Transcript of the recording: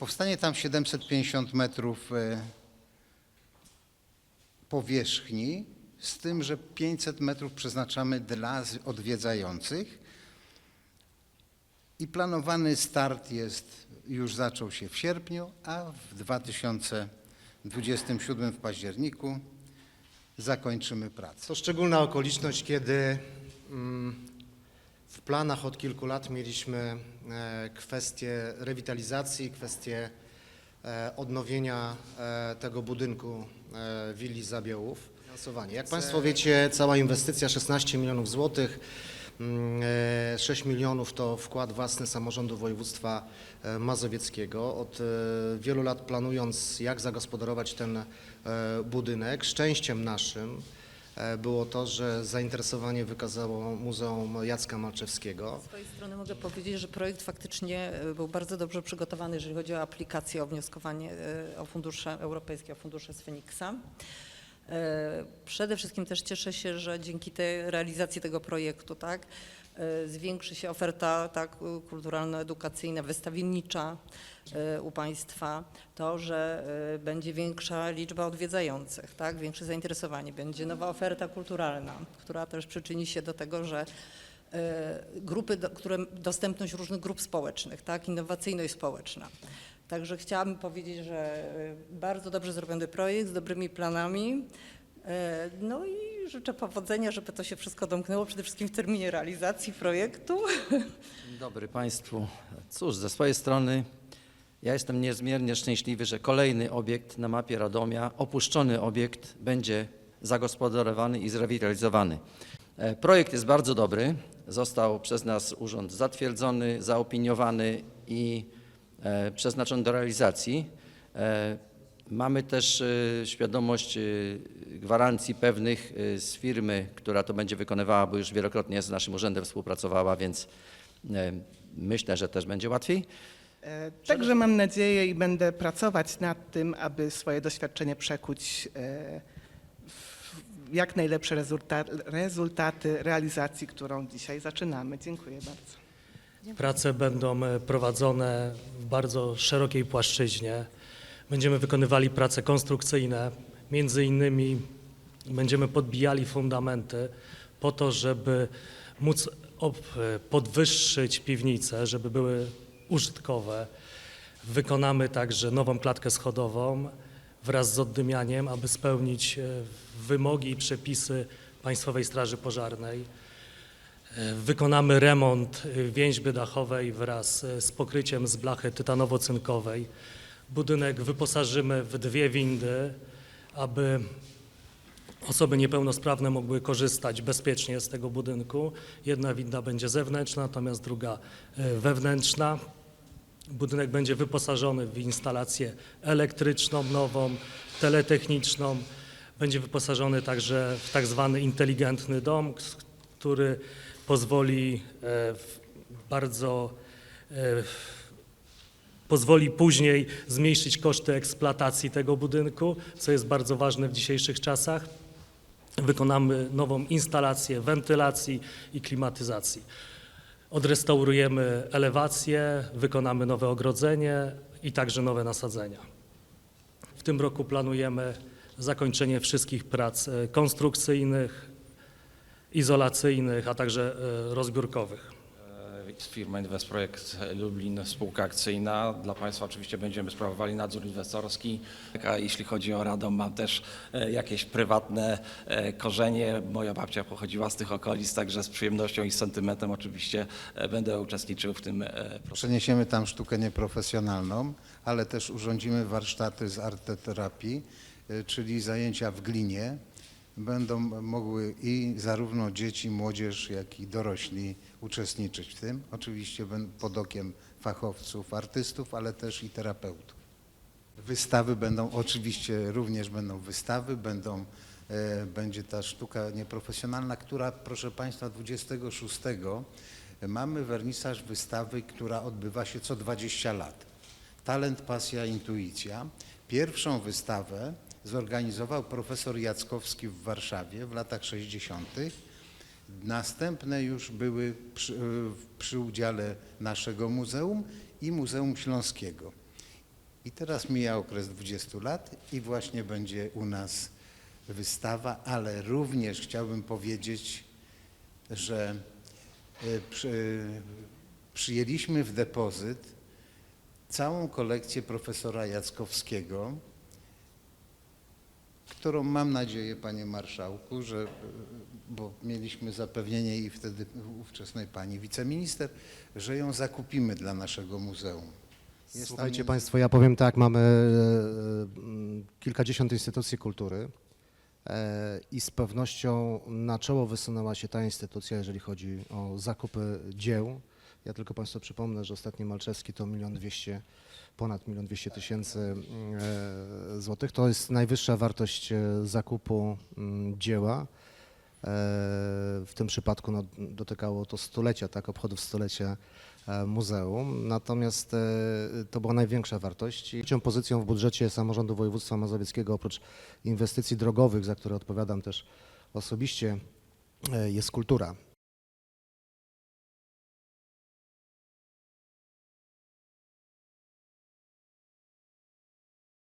Powstanie tam 750 metrów e, powierzchni, z tym, że 500 metrów przeznaczamy dla odwiedzających. I planowany start jest, już zaczął się w sierpniu, a w 2027 w październiku zakończymy pracę. To szczególna okoliczność, kiedy mm, w planach od kilku lat mieliśmy e, kwestię rewitalizacji, kwestię e, odnowienia e, tego budynku willi Zabiołów. Finansowanie. Jak Państwo wiecie, cała inwestycja 16 milionów złotych, mm, e, 6 milionów to wkład własny samorządu województwa mazowieckiego. Od wielu lat planując, jak zagospodarować ten budynek, szczęściem naszym było to, że zainteresowanie wykazało Muzeum Jacka Malczewskiego. Z swojej strony mogę powiedzieć, że projekt faktycznie e, był bardzo dobrze przygotowany, jeżeli chodzi o aplikację, o wnioskowanie e, o fundusze europejskie, o fundusze z Feniksa. E, Przede wszystkim też cieszę się, że dzięki tej realizacji tego projektu, tak, e, zwiększy się oferta tak, kulturalno-edukacyjna, wystawiennicza e, u Państwa, to, że e, będzie większa liczba odwiedzających, tak, większe zainteresowanie, będzie nowa oferta kulturalna, która też przyczyni się do tego, że e, grupy, które, dostępność różnych grup społecznych, tak, innowacyjność społeczna. Także chciałabym powiedzieć, że e, bardzo dobrze zrobiony projekt z dobrymi planami. E, No i życzę powodzenia, żeby to się wszystko domknęło, przede wszystkim w terminie realizacji projektu. Dzień dobry Państwu. Cóż, ze swojej strony ja jestem niezmiernie szczęśliwy, że kolejny obiekt na mapie Radomia, opuszczony obiekt, będzie zagospodarowany i zrewitalizowany. E, Projekt jest bardzo dobry. Został przez nas urząd zatwierdzony, zaopiniowany i e, przeznaczony do realizacji. Mamy też e, świadomość e, gwarancji pewnych e, z firmy, która to będzie wykonywała, bo już wielokrotnie z naszym urzędem współpracowała, więc myślę, że też będzie łatwiej. Także mam nadzieję i będę pracować nad tym, aby swoje doświadczenie przekuć w jak najlepsze rezulta- rezultaty realizacji, którą dzisiaj zaczynamy. Dziękuję bardzo. Prace będą prowadzone w bardzo szerokiej płaszczyźnie. Będziemy wykonywali prace konstrukcyjne, między innymi będziemy podbijali fundamenty po to, żeby móc e, podwyższyć piwnice, żeby były użytkowe. Wykonamy także nową klatkę schodową wraz z oddymianiem, aby spełnić e, wymogi i przepisy Państwowej Straży Pożarnej. E, Wykonamy remont więźby dachowej wraz z pokryciem z blachy tytanowo-cynkowej. Budynek wyposażymy w dwie windy, aby osoby niepełnosprawne mogły korzystać bezpiecznie z tego budynku. Jedna winda będzie zewnętrzna, natomiast druga e, wewnętrzna. Budynek będzie wyposażony w instalację elektryczną nową, teletechniczną. Będzie wyposażony także w tak zwany inteligentny dom, który pozwoli e, bardzo e, pozwoli później zmniejszyć koszty eksploatacji tego budynku, co jest bardzo ważne w dzisiejszych czasach. Wykonamy nową instalację wentylacji i klimatyzacji. Odrestaurujemy elewację, wykonamy nowe ogrodzenie i także nowe nasadzenia. W tym roku planujemy zakończenie wszystkich prac e, konstrukcyjnych, izolacyjnych, a także e, rozbiórkowych. Firma Inwestprojekt Lublin, spółka akcyjna. Dla Państwa oczywiście będziemy sprawowali nadzór inwestorski. A jeśli chodzi o Radom, mam też e, jakieś prywatne e, korzenie. Moja babcia pochodziła z tych okolic, także z przyjemnością i sentymentem oczywiście e, będę uczestniczył w tym. Przeniesiemy tam sztukę nieprofesjonalną, ale też urządzimy warsztaty z arteterapii, czyli zajęcia w glinie. Będą mogły i zarówno dzieci, młodzież, jak i dorośli uczestniczyć w tym. Oczywiście pod okiem fachowców, artystów, ale też i terapeutów. Wystawy będą, oczywiście również będą wystawy, będą, e, będzie ta sztuka nieprofesjonalna, która proszę Państwa 26 mamy wernisaż wystawy, która odbywa się co 20 lat. Talent, pasja, intuicja. Pierwszą wystawę zorganizował profesor Jackowski w Warszawie w latach 60. Następne już były przy, przy udziale naszego muzeum i Muzeum Śląskiego. I teraz mija okres 20 lat i właśnie będzie u nas wystawa, ale również chciałbym powiedzieć, że y, przy, przyjęliśmy w depozyt całą kolekcję profesora Jackowskiego, którą mam nadzieję, panie marszałku, że, y, bo mieliśmy zapewnienie i wtedy ówczesnej pani wiceminister, że ją zakupimy dla naszego muzeum. Jest tam Słuchajcie między- Państwo, ja powiem tak, mamy e, mm, kilkadziesiąt instytucji kultury e, i z pewnością na czoło wysunęła się ta instytucja, jeżeli chodzi o zakupy dzieł. Ja tylko Państwu przypomnę, że ostatni Malczewski to milion dwieście, ponad milion dwieście tysięcy e, złotych. To jest najwyższa wartość e, zakupu mm, dzieła. E, W tym przypadku no, dotykało to stulecia, tak, obchodów stulecia muzeum. Natomiast to była największa wartość. Trzecią pozycją w budżecie samorządu województwa mazowieckiego oprócz inwestycji drogowych, za które odpowiadam też osobiście, jest kultura.